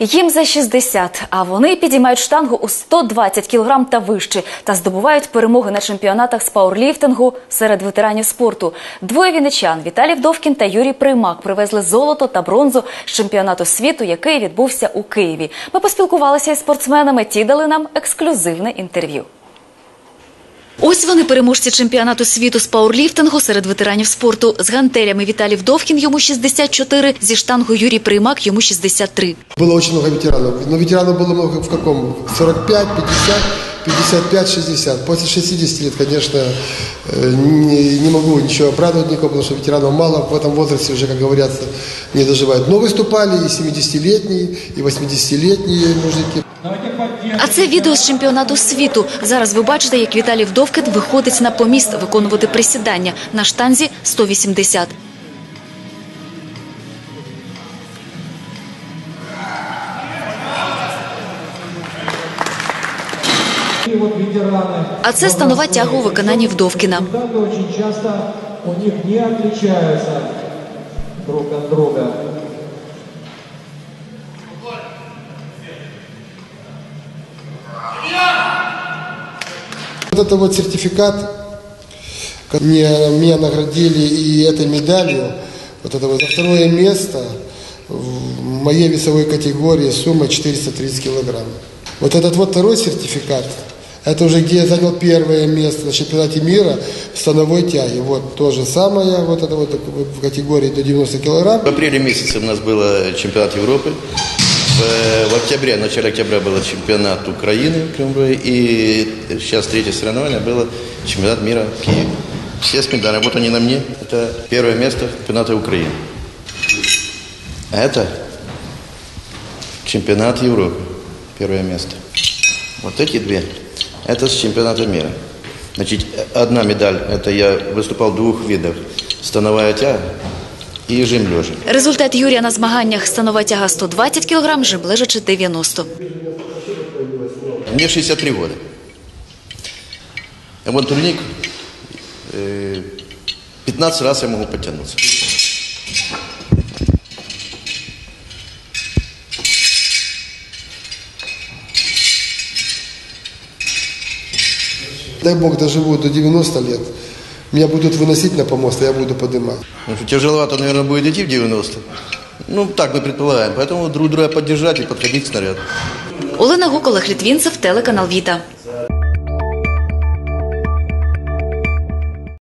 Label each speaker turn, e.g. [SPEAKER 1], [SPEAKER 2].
[SPEAKER 1] Їм за 60, а вони підіймають штангу у 120 кг та вище та здобувають перемоги на чемпіонатах з пауерліфтингу серед ветеранів спорту. Двоє віничан Віталій Вдовкін та Юрій Приймак привезли золото та бронзу з чемпіонату світу, який відбувся у Києві. Ми поспілкувалися із спортсменами. Ті дали нам ексклюзивне інтерв'ю. Ось вони переможці чемпіонату світу з пауерліфтингу серед ветеранів спорту. З гантелями Віталій Вдовкін йому 64, зі штангою Юрій Приймак йому 63.
[SPEAKER 2] Было очень много ветеранов. Но ветеранов было много в каком? 45, 50, 55, 60. После 60 лет, конечно, э, не, не могу ничего оправдывать никого, потому что ветеранов мало в этом возрасте уже, как говорится, не доживают. Но выступали и 70-летние, и 80-летние мужики.
[SPEAKER 1] А це відео з чемпіонату світу. Зараз ви бачите, як Віталій Вдовкін виходить на поміст виконувати присідання на штанзі 180.
[SPEAKER 3] И вот ветераны.
[SPEAKER 1] А це станова тяга у виконанні Вдовкіна.
[SPEAKER 3] Очень часто у них не отличаются друг от друга.
[SPEAKER 2] Вот это вот сертификат, мне, меня наградили и этой медалью, вот это вот за второе место в моей весовой категории сумма 430 килограмм. Вот этот вот второй сертификат, это уже где я занял первое место на чемпионате мира в становой тяге. Вот то же самое, вот это вот в категории до 90 килограмм.
[SPEAKER 4] В апреле месяце у нас был чемпионат Европы. В, в октябре, в начале октября был чемпионат Украины. И сейчас третье соревнование было чемпионат мира в Киеве. Все медалями. Вот они на мне. Это первое место чемпионата Украины. А это чемпионат Европы. Первое место. Вот эти две. Это с чемпионата мира. Значит, одна медаль, это я выступал в двух видах. Становая тяга и жим лежа.
[SPEAKER 1] Результат Юрія на змаганнях станова тяга 120 кг, жим лежачи 90.
[SPEAKER 4] Мне 63 года. А вон турник, э, 15 раз я могу подтянуться.
[SPEAKER 2] Дай Бог доживу до 90 лет. Меня будут выносить на помост, а я буду поднимать.
[SPEAKER 4] Потому что тяжеловато, наверное, будет идти в 90. Ну, так мы предполагаем. Поэтому друг друга поддержать и подходить к снаряду.
[SPEAKER 1] Олена Гук, Олег Літвінцев, телеканал Віта.